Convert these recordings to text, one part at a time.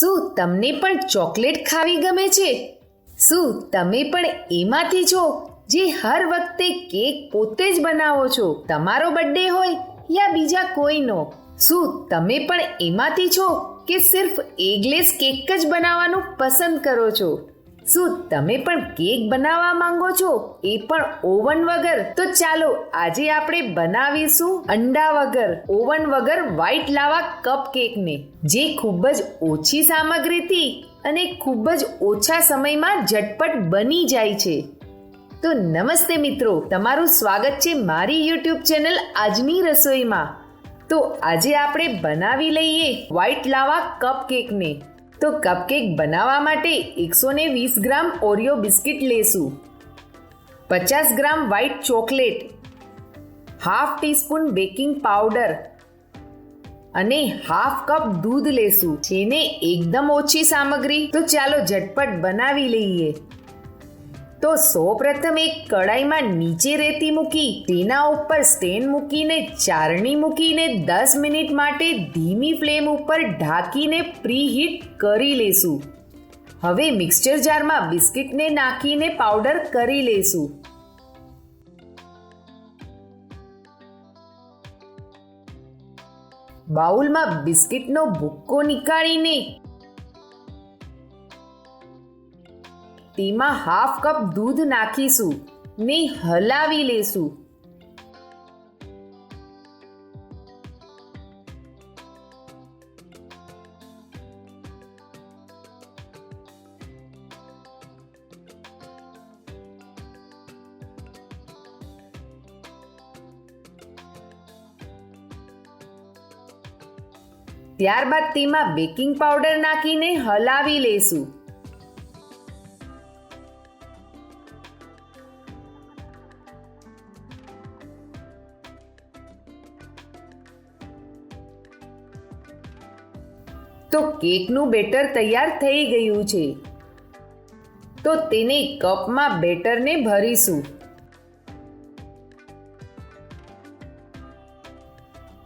શું તમને પણ ચોકલેટ ખાવી ગમે છે? શું તમે પણ એમાંથી છો જે હર વખતે કેક પોતે જ બનાવો છો? તમારો બર્થડે હોય યા બીજા કોઈનો? શું તમે પણ એમાંથી છો કે સિર્ફ એગલેસ કેક જ બનાવવાનું પસંદ કરો છો? શું તમે પણ કેક બનાવવા માંગો છો? એ પણ ઓવન વગર. તો ચાલો, આજે આપણે બનાવીશું અંડા વગર. ઓવન વગર વ્હાઈટ લાવા કપ કેકને, જે ખૂબ જ ઓછી સામગ્રીથી અને ખૂબ જ ઓછા સમયમાં ઝટપટ બની જાય છે. તો નમસ્તે મિત્રો, તમારું સ્વાગત છે મારી યુટ્યુબ ચેનલ આજની રસોઈમાં. તો આજે આપણે બનાવી લઈએ વ્હાઈટ લાવા કપ કેકને. તો કપકેક બનાવવા માટે એકસો ને વીસ ગ્રામ ઓરિયો બિસ્કિટ લેશું. પચાસ gram white chocolate half teaspoon baking powder અને હાફ કપ દૂધ લેશું, જેને એકદમ ઓછી સામગ્રી. તો ચાલો ઝટપટ બનાવી લઈએ. તો સૌપ્રથમ એક કડાઈમાં નીચે રેતી મૂકી, તેના ઉપર સ્ટેન મૂકીને, ચારણી મૂકીને દસ મિનિટ માટે ધીમી ફ્લેમ ઉપર ઢાંકીને પ્રીહીટ કરી લેશું. હવે મિક્સચર જારમાં બિસ્કિટને નાખીને પાવડર કરી લેશું. બાઉલમાં બિસ્કિટનો ભૂક્કો નીકાળીને તેમાં હાફ કપ દૂધ નાખીશું. ને હલાવી લેશું. ત્યારબાદ તેમાં બેકિંગ પાવડર નાખીને હલાવી લેશું. તો કેકનું બેટર તૈયાર થઈ ગયું છે. તો તેને કપમાં બેટરને ભરીશું.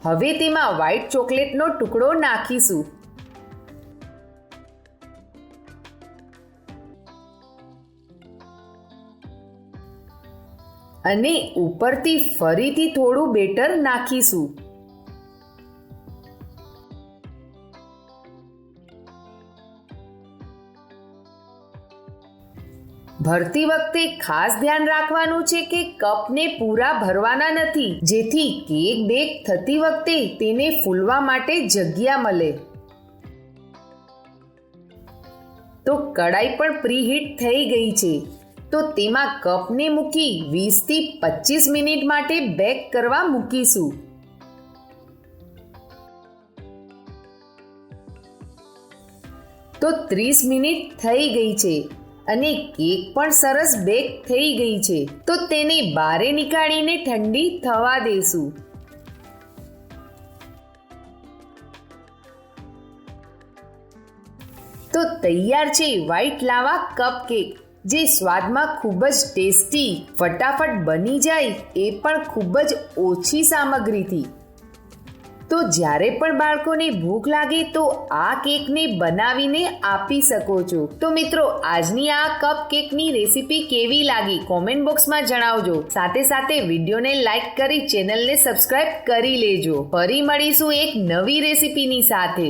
હવે તેમાં વ્હાઈટ ચોકલેટનો ટુકડો નાખીશું. અને ઉપરથી ફરીથી થોડું બેટર નાખીશું. ભરતી વખતે ખાસ ધ્યાન રાખવાનું છે કે કપને પૂરા ભરવાના નથી, જેથી કેક બેક થતી વખતે તેને ફૂલવા માટે જગ્યા મળે. તો કડાઈ પણ પ્રીહીટ થઈ ગઈ છે. તો તેમાં કપને મૂકી વીસથી પચીસ મિનિટ માટે બેક કરવા મૂકીશું. તો ત્રીસ મિનિટ થઈ ગઈ છે. અને કેક પણ સરસ બેક થઈ ગઈ છે. તો તેને બારે નીકાળીને ઠંડી થવા દેશું. તો તૈયાર છે વ્હાઈટ લાવા કપ કેક. જે સ્વાદમાં ખૂબ જ ટેસ્ટી, ફટાફટ બની જાય એ પણ ખૂબ જ ઓછી સામગ્રીથી. તો જ્યારે પણ બાળકોને ભૂખ લાગે તો આ કેકને બનાવીને આપી શકો છો. તો મિત્રો, આજની આ કપ કેકની રેસીપી કેવી લાગી કોમેન્ટ બોક્સમાં જણાવજો. સાથે સાથે વિડીયોને લાઈક કરી ચેનલને સબસ્ક્રાઇબ કરી લેજો. ફરી મળીશું એક નવી રેસીપીની સાથે.